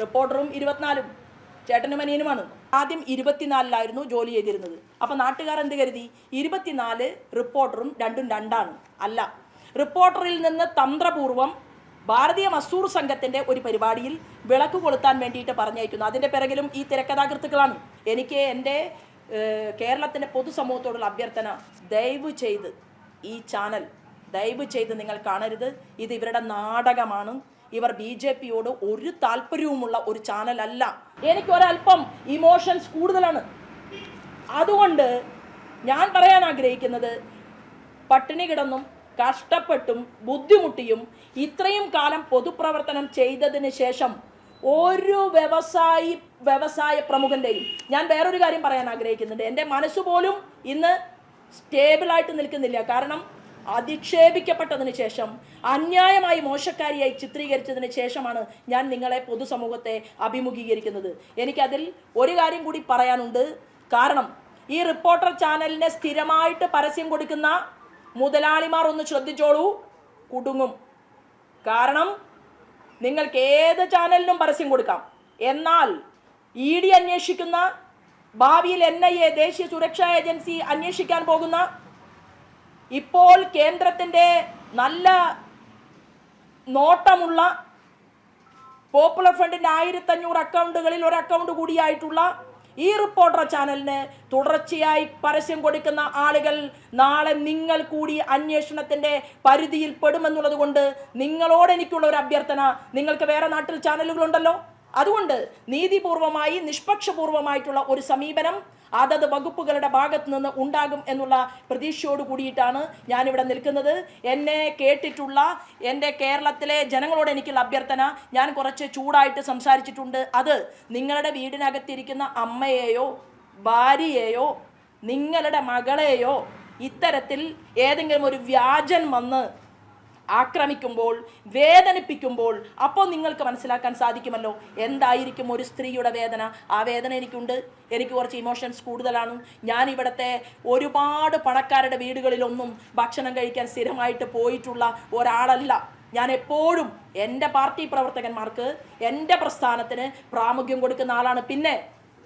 റിപ്പോർട്ടറും ഇരുപത്തിനാലും ചേട്ടനും അനിയനുമാണ്. ആദ്യം ഇരുപത്തിനാലിലായിരുന്നു ജോലി ചെയ്തിരുന്നത്. അപ്പം നാട്ടുകാർ എന്ത് കരുതി? ഇരുപത്തിനാല് റിപ്പോർട്ടറും രണ്ടും രണ്ടാണ്. അല്ല റിപ്പോർട്ടറിൽ നിന്ന് തന്ത്രപൂർവം ഭാരതീയ മസൂർ സംഘത്തിന്റെ ഒരു പരിപാടിയിൽ വിളക്ക് കൊളുത്താൻ വേണ്ടിയിട്ട് പറഞ്ഞയക്കുന്നു. അതിന്റെ പിറകിലും ഈ തിരക്കഥാകൃത്തുക്കളാണ്. എനിക്ക് എന്റെ കേരളത്തിന്റെ പൊതുസമൂഹത്തോടുള്ള അഭ്യർത്ഥന ദയവ് ചെയ്ത് ഈ ചാനൽ ദയവ് ചെയ്ത് നിങ്ങൾ കാണരുത്. ഇത് ഇവരുടെ നാടകമാണ്. ഇവർ ബി ജെ പിയോട് ഒരു താല്പര്യവുമുള്ള ഒരു ചാനലല്ല. എനിക്ക് ഒരല്പം ഇമോഷൻസ് കൂടുതലാണ്. അതുകൊണ്ട് ഞാൻ പറയാൻ ആഗ്രഹിക്കുന്നത് പട്ടിണി കിടന്നും കഷ്ടപ്പെട്ടും ബുദ്ധിമുട്ടിയും ഇത്രയും കാലം പൊതുപ്രവർത്തനം ചെയ്തതിന് ശേഷം ഒരു വ്യവസായി വ്യവസായ പ്രമുഖന്റെയും ഞാൻ വേറൊരു കാര്യം പറയാൻ ആഗ്രഹിക്കുന്നുണ്ട്. എന്റെ മനസ്സ് പോലും ഇന്ന് സ്റ്റേബിളായിട്ട് നിൽക്കുന്നില്ല. കാരണം അധിക്ഷേപിക്കപ്പെട്ടതിന് ശേഷം അന്യായമായി മോശക്കാരിയായി ചിത്രീകരിച്ചതിന് ശേഷമാണ് ഞാൻ നിങ്ങളെ പൊതുസമൂഹത്തെ അഭിമുഖീകരിക്കുന്നത്. എനിക്കതിൽ ഒരു കാര്യം കൂടി പറയാനുണ്ട്. കാരണം ഈ റിപ്പോർട്ടർ ചാനലിനെ സ്ഥിരമായിട്ട് പരസ്യം കൊടുക്കുന്ന മുതലാളിമാർ ഒന്ന് ശ്രദ്ധിച്ചോളൂ. കുടുങ്ങും. കാരണം നിങ്ങൾക്ക് ഏത് ചാനലിനും പരസ്യം കൊടുക്കാം. എന്നാൽ ഇ ഡി അന്വേഷിക്കുന്ന ഭാവിയിൽ എൻ ഐ എ ദേശീയ സുരക്ഷാ ഏജൻസി അന്വേഷിക്കാൻ പോകുന്ന ഇപ്പോൾ കേന്ദ്രത്തിന്റെ നല്ല നോട്ടമുള്ള പോപ്പുലർ ഫ്രണ്ടിന്റെ ആയിരത്തഞ്ഞൂറ് അക്കൗണ്ടുകളിൽ ഒരു അക്കൗണ്ട് കൂടിയായിട്ടുള്ള ഈ റിപ്പോർട്ടർ ചാനലിന് തുടർച്ചയായി പരസ്യം കൊടുക്കുന്ന ആളുകൾ നാളെ നിങ്ങൾ കൂടി അന്വേഷണത്തിന്റെ പരിധിയിൽ പെടുമെന്നുള്ളത് കൊണ്ട് നിങ്ങളോട് എനിക്കുള്ള ഒരു അഭ്യർത്ഥന നിങ്ങൾക്ക് വേറെ നാട്ടിൽ ചാനലുകളുണ്ടല്ലോ അതുകൊണ്ട് നീതിപൂർവമായി നിഷ്പക്ഷപൂർവമായിട്ടുള്ള ഒരു സമീപനം അതത് വകുപ്പുകളുടെ ഭാഗത്ത് നിന്ന് ഉണ്ടാകും എന്നുള്ള പ്രതീക്ഷയോട് കൂടിയിട്ടാണ് ഞാനിവിടെ നിൽക്കുന്നത്. എന്നെ കേട്ടിട്ടുള്ള എന്റെ കേരളത്തിലെ ജനങ്ങളോട് എനിക്കുള്ള അഭ്യർത്ഥന ഞാൻ കുറച്ച് ചൂടായിട്ട് സംസാരിച്ചിട്ടുണ്ട്. അത് നിങ്ങളുടെ വീടിനകത്തിരിക്കുന്ന അമ്മയെയോ ഭാര്യയെയോ നിങ്ങളുടെ മകളെയോ ഇത്തരത്തിൽ ഏതെങ്കിലും ഒരു വ്യാജൻ വന്ന് ആക്രമിക്കുമ്പോൾ വേദനിപ്പിക്കുമ്പോൾ അപ്പോൾ നിങ്ങൾക്ക് മനസ്സിലാക്കാൻ സാധിക്കുമല്ലോ. എന്തായിരിക്കും ഒരു സ്ത്രീയുടെ വേദന? ആ വേദന എനിക്കുണ്ട്. എനിക്ക് കുറച്ച് ഇമോഷൻസ് കൂടുതലാണ്. ഞാൻ ഇവിടുത്തെ ഒരുപാട് പണക്കാരുടെ വീടുകളിലൊന്നും ഭക്ഷണം കഴിക്കാൻ സ്ഥിരമായിട്ട് പോയിട്ടുള്ള ഒരാളല്ല. ഞാൻ എപ്പോഴും എന്റെ പാർട്ടി പ്രവർത്തകന്മാർക്ക് എന്റെ പ്രസ്ഥാനത്തിന് പ്രാമുഖ്യം കൊടുക്കുന്ന ആളാണ്. പിന്നെ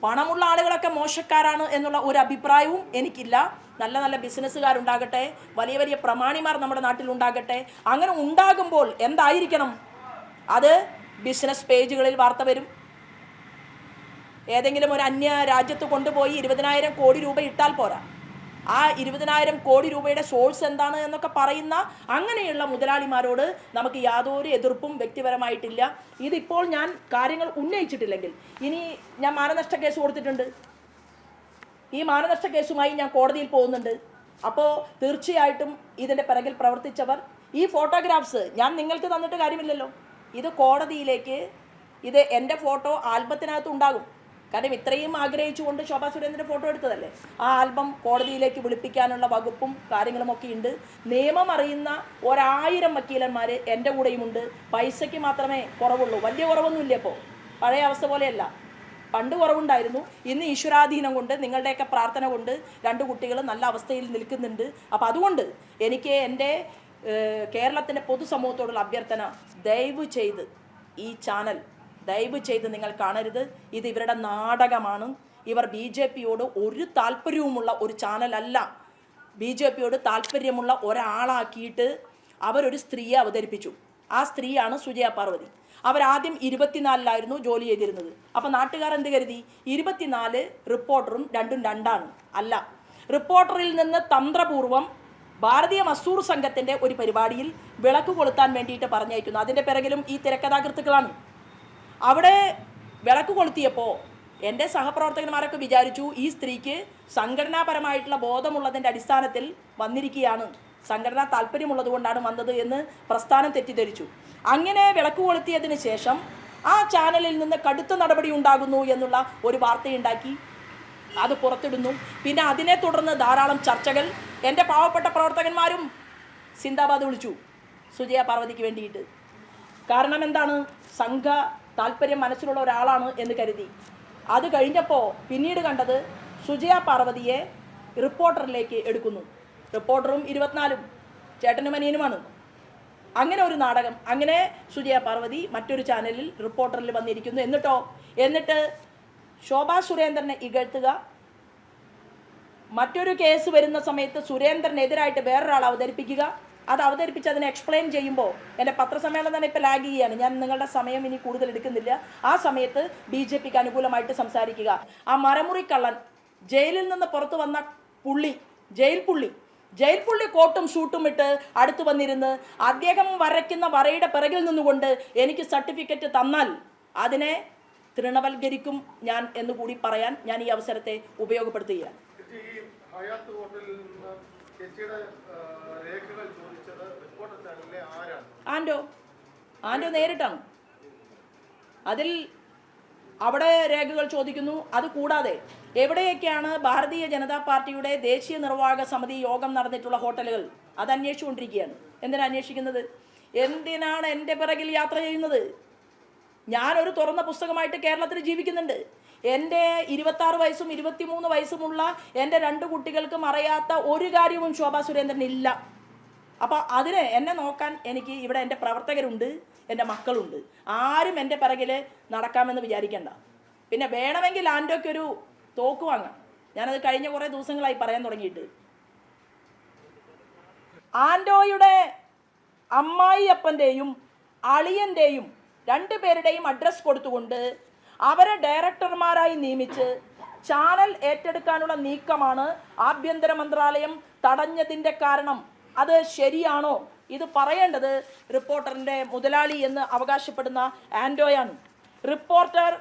പണമുള്ള ആളുകളൊക്കെ മോശക്കാരാണ് എന്നുള്ള ഒരു അഭിപ്രായവും എനിക്കില്ല. നല്ല നല്ല ബിസിനസ്സുകാരുണ്ടാകട്ടെ വലിയ വലിയ പ്രമാണിമാർ നമ്മുടെ നാട്ടിൽ ഉണ്ടാകട്ടെ അങ്ങനെ ഉണ്ടാകുമ്പോൾ എന്തായിരിക്കണം? അത് ബിസിനസ് പേജുകളിൽ വാർത്ത വരും. ഏതെങ്കിലും ഒരു അന്യ രാജ്യത്ത് കൊണ്ടുപോയി ഇരുപതിനായിരം കോടി രൂപ ഇട്ടാൽ പോരാ. ആ ഇരുപതിനായിരം കോടി രൂപയുടെ സോഴ്സ് എന്താണ് എന്നൊക്കെ പറയുന്ന അങ്ങനെയുള്ള മുതലാളിമാരോട് നമുക്ക് യാതൊരു എതിർപ്പും വ്യക്തിപരമായിട്ടില്ല. ഇതിപ്പോൾ ഞാൻ കാര്യങ്ങൾ ഉന്നയിച്ചിട്ടില്ലെങ്കിൽ ഇനി ഞാൻ മാനനഷ്ട കേസ് കൊടുത്തിട്ടുണ്ട്. ഈ മാനനഷ്ട കേസുമായി ഞാൻ കോടതിയിൽ പോകുന്നുണ്ട്. അപ്പോൾ തീർച്ചയായിട്ടും ഇതിന്റെ പിറകിൽ പ്രവർത്തിച്ചവർ ഈ ഫോട്ടോഗ്രാഫ്സ് ഞാൻ നിങ്ങൾക്ക് തന്നിട്ട് കാര്യമില്ലല്ലോ. ഇത് കോടതിയിലേക്ക് ഇത് എന്റെ ഫോട്ടോ ആൽബത്തിനകത്ത് ഉണ്ടാകും. കാരണം ഇത്രയും ആഗ്രഹിച്ചുകൊണ്ട് ശോഭാ സുരേന്ദ്രന്റെ ഫോട്ടോ എടുത്തതല്ലേ? ആ ആൽബം കോടതിയിലേക്ക് വിളിപ്പിക്കാനുള്ള വകുപ്പും കാര്യങ്ങളും ഒക്കെ ഉണ്ട്. നിയമം അറിയുന്ന ഒരായിരം വക്കീലന്മാർ എന്റെ കൂടെയുമുണ്ട് പൈസയ്ക്ക് മാത്രമേ കുറവുള്ളൂ. വലിയ കുറവൊന്നുമില്ല ഇപ്പോൾ. പഴയ അവസ്ഥ പോലെയല്ല. പണ്ട് കുറവുണ്ടായിരുന്നു. ഇന്ന് ഈശ്വരാധീനം കൊണ്ട് നിങ്ങളുടെയൊക്കെ പ്രാർത്ഥന കൊണ്ട് രണ്ട് കുട്ടികൾ നല്ല അവസ്ഥയിൽ നിൽക്കുന്നുണ്ട്. അപ്പം അതുകൊണ്ട് എനിക്ക് എന്റെ കേരളത്തിന്റെ പൊതുസമൂഹത്തോടുള്ള അഭ്യർത്ഥന ദയവ് ചെയ്ത് ഈ ചാനൽ ദയവ് ചെയ്ത് നിങ്ങൾ കാണരുത്. ഇത് ഇവരുടെ നാടകമാണ്. ഇവർ ബി ജെ പിയോട് ഒരു താല്പര്യവുമുള്ള ഒരു ചാനലല്ല. ബി ജെ പിയോട് താല്പര്യമുള്ള ഒരാളാക്കിയിട്ട് അവരൊരു സ്ത്രീയെ അവതരിപ്പിച്ചു. ആ സ്ത്രീയാണ് സുജയ പാർവതി. അവരാദ്യം ഇരുപത്തിനാലിലായിരുന്നു ജോലി ചെയ്തിരുന്നത്. അപ്പം നാട്ടുകാർ എന്ത് കരുതി? ഇരുപത്തിനാല് റിപ്പോർട്ടറും രണ്ടും രണ്ടാണ്. അല്ല റിപ്പോർട്ടറിൽ നിന്ന് തന്ത്രപൂർവം ഭാരതീയ മസൂർ സംഘത്തിന്റെ ഒരു പരിപാടിയിൽ വിളക്ക് കൊളുത്താൻ വേണ്ടിയിട്ട് പറഞ്ഞയക്കുന്നു. അതിന്റെ പിറകിലും ഈ തിരക്കഥാകൃത്തുക്കളാണ്. അവിടെ വിളക്ക് കൊളുത്തിയപ്പോൾ എന്റെ സഹപ്രവർത്തകന്മാരൊക്കെ വിചാരിച്ചു ഈ സ്ത്രീക്ക് സംഘടനാപരമായിട്ടുള്ള ബോധമുള്ളതിന്റെ അടിസ്ഥാനത്തിൽ വന്നിരിക്കുകയാണ്. സംഘടനാ താല്പര്യമുള്ളത് കൊണ്ടാണ് വന്നത് എന്ന് പ്രസ്ഥാനം തെറ്റിദ്ധരിച്ചു. അങ്ങനെ വിളക്ക് കൊളുത്തിയതിന് ശേഷം ആ ചാനലിൽ നിന്ന് കടുത്ത നടപടി ഉണ്ടാകുന്നു എന്നുള്ള ഒരു വാർത്തയുണ്ടാക്കി. അത് പുറത്തിടുന്നു. പിന്നെ അതിനെ തുടർന്ന് ധാരാളം ചർച്ചകൾ എന്റെ പാവപ്പെട്ട പ്രവർത്തകന്മാരും സിന്ദാബാദ് വിളിച്ചു. സുജയ പാർവതിക്ക് വേണ്ടിയിട്ട്. കാരണം എന്താണ്? സംഘ താല്പര്യം മനസ്സിലുള്ള ഒരാളാണ് എന്ന് കരുതി. അത് കഴിഞ്ഞപ്പോൾ പിന്നീട് കണ്ടത് സുജയ പാർവതിയെ റിപ്പോർട്ടറിലേക്ക് എടുക്കുന്നു. റിപ്പോർട്ടറും ഇരുപത്തിനാലും ചേട്ടനും അനിയനുമാണ്. അങ്ങനെ ഒരു നാടകം അങ്ങനെ സുജയ പാർവതി മറ്റൊരു ചാനലിൽ റിപ്പോർട്ടറിൽ വന്നിരിക്കുന്നു. എന്നിട്ടോ? എന്നിട്ട് ശോഭാ സുരേന്ദ്രനെ ഇകഴ്ത്തുക. മറ്റൊരു കേസ് വരുന്ന സമയത്ത് സുരേന്ദ്രനെതിരായിട്ട് വേറൊരാൾ അവതരിപ്പിക്കുക. അത് അവതരിപ്പിച്ച് അതിനെ എക്സ്പ്ലെയിൻ ചെയ്യുമ്പോൾ എന്റെ പത്രസമ്മേളനം തന്നെ ഇപ്പോൾ ലാഗ് ചെയ്യുകയാണ്. ഞാൻ നിങ്ങളുടെ സമയം ഇനി കൂടുതൽ എടുക്കുന്നില്ല. ആ സമയത്ത് ബി ജെ പിക്ക് അനുകൂലമായിട്ട് സംസാരിക്കുക. ആ മരമുറി കള്ളൻ ജയിലിൽ നിന്ന് പുറത്തു വന്ന പുള്ളി ജയിൽ പുള്ളി ജയിൽ പുള്ളി കോട്ടും ഷൂട്ടും ഇട്ട് അടുത്ത് വന്നിരുന്ന് അദ്ദേഹം വരയ്ക്കുന്ന വരയുടെ പിറകിൽ നിന്നുകൊണ്ട് എനിക്ക് സർട്ടിഫിക്കറ്റ് തന്നാൽ അതിനെ തൃണവൽക്കരിക്കും ഞാൻ എന്ന് കൂടി പറയാൻ ഞാൻ ഈ അവസരത്തെ ഉപയോഗപ്പെടുത്തുകയാണ്. ആൻഡോ ആൻഡോ നേരിട്ടാണ്. അതിൽ അവിടെ രേഖകൾ ചോദിക്കുന്നു. അത് കൂടാതെ എവിടെയൊക്കെയാണ് ഭാരതീയ ജനതാ പാർട്ടിയുടെ ദേശീയ നിർവാഹക സമിതി യോഗം നടന്നിട്ടുള്ള ഹോട്ടലുകൾ? അത് അന്വേഷിച്ചുകൊണ്ടിരിക്കുകയാണ്. എന്തിനാ അന്വേഷിക്കുന്നത്? എന്തിനാണ് എന്റെ പിറകിൽ യാത്ര ചെയ്യുന്നത്? ഞാനൊരു തുറന്ന പുസ്തകമായിട്ട് കേരളത്തിൽ ജീവിക്കുന്നുണ്ട്. എന്റെ ഇരുപത്താറ് വയസ്സും ഇരുപത്തിമൂന്ന് വയസ്സുമുള്ള എന്റെ രണ്ട് കുട്ടികൾക്കും അറിയാത്ത ഒരു കാര്യവും ശോഭാ സുരേന്ദ്രൻ ഇല്ല. അപ്പോൾ അതിന് എന്നെ നോക്കാൻ എനിക്ക് ഇവിടെ എന്റെ പ്രവർത്തകരുണ്ട് എന്റെ മക്കളുണ്ട്. ആരും എന്റെ പിറകിൽ നടക്കാമെന്ന് വിചാരിക്കേണ്ട. പിന്നെ വേണമെങ്കിൽ ആന്റോയ്ക്കൊരു തോക്ക് വാങ്ങാം. ഞാനത് കഴിഞ്ഞ കുറേ ദിവസങ്ങളായി പറയാൻ തുടങ്ങിയിട്ട്. ആന്റോയുടെ അമ്മായിയപ്പന്റെയും അളിയന്റെയും രണ്ടു പേരുടെയും അഡ്രസ്സ് കൊടുത്തുകൊണ്ട് അവരെ ഡയറക്ടർമാരായി നിയമിച്ച് ചാനൽ ഏറ്റെടുക്കാനുള്ള നീക്കമാണ് ആഭ്യന്തര മന്ത്രാലയം തടഞ്ഞതിന്റെ കാരണം. അത് ശരിയാണോ? ഇത് പറയേണ്ടത് റിപ്പോർട്ടറിന്റെ മുതലാളി എന്ന് അവകാശപ്പെടുന്ന ആൻഡോയാണ് reporter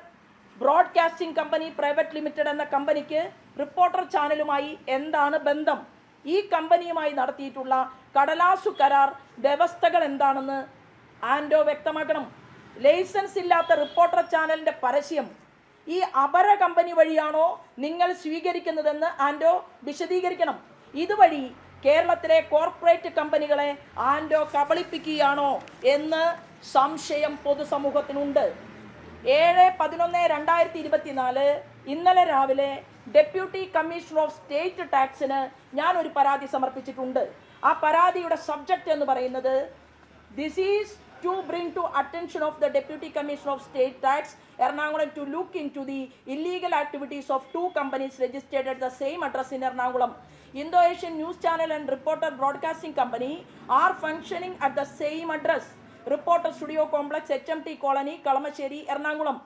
broadcasting company private limited എന്ന കമ്പനിക്ക് റിപ്പോർട്ടർ ചാനലുമായി എന്താണ് ബന്ധം? ഈ കമ്പനിയുമായി നടത്തിയിട്ടുള്ള കടലാസു കരാർ വ്യവസ്ഥകൾ എന്താണെന്ന് ആൻഡോ വ്യക്തമാക്കണം. ലൈസൻസ് ഇല്ലാത്ത റിപ്പോർട്ടർ ചാനലിന്റെ പരസ്യം ഈ അപര കമ്പനി വഴിയാണോ നിങ്ങൾ സ്വീകരിക്കുന്നതെന്ന് ആൻഡോ വിശദീകരിക്കണം. ഇതുവഴി കേരളത്തിലെ കോർപ്പറേറ്റ് കമ്പനികളെ ആൻഡോ കബളിപ്പിക്കുകയാണോ എന്ന് സംശയം പൊതുസമൂഹത്തിനുണ്ട്. ഏഴ് പതിനൊന്ന് രണ്ടായിരത്തി ഇരുപത്തിനാല് ഇന്നലെ രാവിലെ ഡെപ്യൂട്ടി കമ്മീഷണർ ഓഫ് സ്റ്റേറ്റ് ടാക്സിന് ഞാൻ ഒരു പരാതി സമർപ്പിച്ചിട്ടുണ്ട്. ആ പരാതിയുടെ സബ്ജക്റ്റ് എന്ന് പറയുന്നത് this is to bring to attention of the Deputy Commissioner of State Tax, Ernakulam, to look into the illegal activities of two companies registered at the same address in Ernakulam. Indo-Asian News Channel and Reporter Broadcasting Company are functioning at the same address. Reporter Studio Complex, HMT Colony, Kalamacheri, Ernakulam.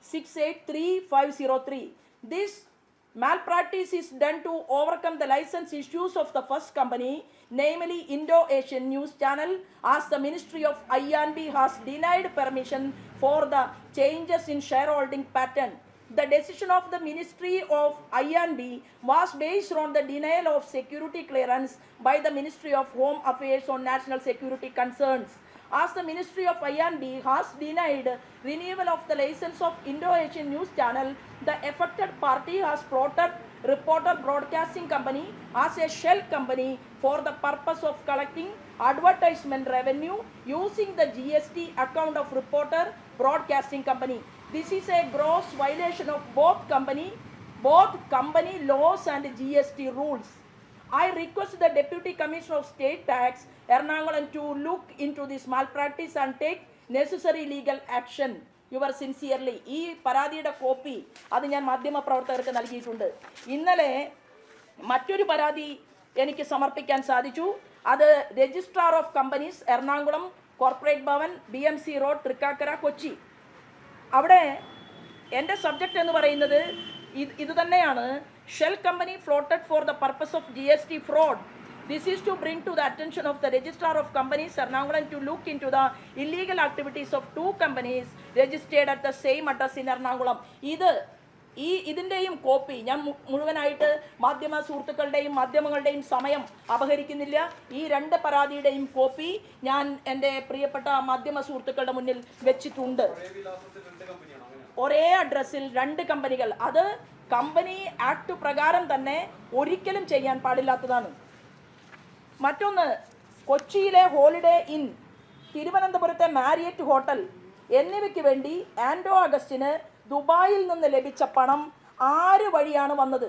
683503. This malpractice is done to overcome the license issues of the first company, namely Indo-Asian News Channel, as the Ministry of INB has denied permission for the changes in shareholding pattern. The decision of the Ministry of INB was based on the denial of security clearance by the Ministry of Home Affairs on national security concerns. As the Ministry of INB has denied renewal of the license of Indo-Asian News Channel, the affected party has floated Reporter Broadcasting Company as a shell company for the purpose of collecting advertisement revenue using the GST account of Reporter Broadcasting Company. This is a gross violation of both company, both company laws and GST rules. I request the Deputy Commissioner of State Tax, Ernakulam, to look into this malpractice and take necessary legal action. Your sincerely ഈ പരാതിയുടെ copy അത് ഞാൻ മാധ്യമ പ്രവർത്തകർക്ക് നൽകിയിട്ടുണ്ട്. ഇന്നലെ മറ്റൊരു പരാതി എനിക്ക് സമർപ്പിക്കാൻ സാധിച്ചു. അത് registrar of companies Ernakulam corporate Bhavan B M C road Thrikkakara Kochi അവിടെ എന്റെ സബ്ജക്റ്റ് എന്ന് പറയുന്നത് ഇത് തന്നെയാണ് for the purpose of G S T fraud this is to bring to the attention of the registrar of companies Ernakulam to look into the illegal activities of two companies registered at the same address in Ernakulam ഇത് ഈ ഇതിന്റെയും copy ഞാൻ മുഴുവനായിട്ട് മാധ്യമ സുഹൃത്തുക്കളുടെയും മാധ്യമങ്ങളുടെയും സമയം അപഹരിക്കുന്നില്ല. ഈ രണ്ട് പരാതിയുടെയും copy ഞാൻ എന്റെ പ്രിയപ്പെട്ട മാധ്യമ സുഹൃത്തുക്കളുടെ മുന്നിൽ വെച്ചിട്ടുണ്ട്. ഒരേ അഡ്രസ്സിൽ രണ്ട് കമ്പനികൾ അത് കമ്പനി ആക്ട് പ്രകാരം തന്നെ ഒരിക്കലും ചെയ്യാൻ പാടില്ലാത്തതാണ്. മറ്റൊന്ന് കൊച്ചിയിലെ ഹോളിഡേ ഇൻ തിരുവനന്തപുരത്തെ മാരിയറ്റ് ഹോട്ടൽ എന്നിവയ്ക്ക് വേണ്ടി ആൻഡോ അഗസ്റ്റിന് ദുബായിൽ നിന്ന് ലഭിച്ച പണം ആര് വഴിയാണ് വന്നത്?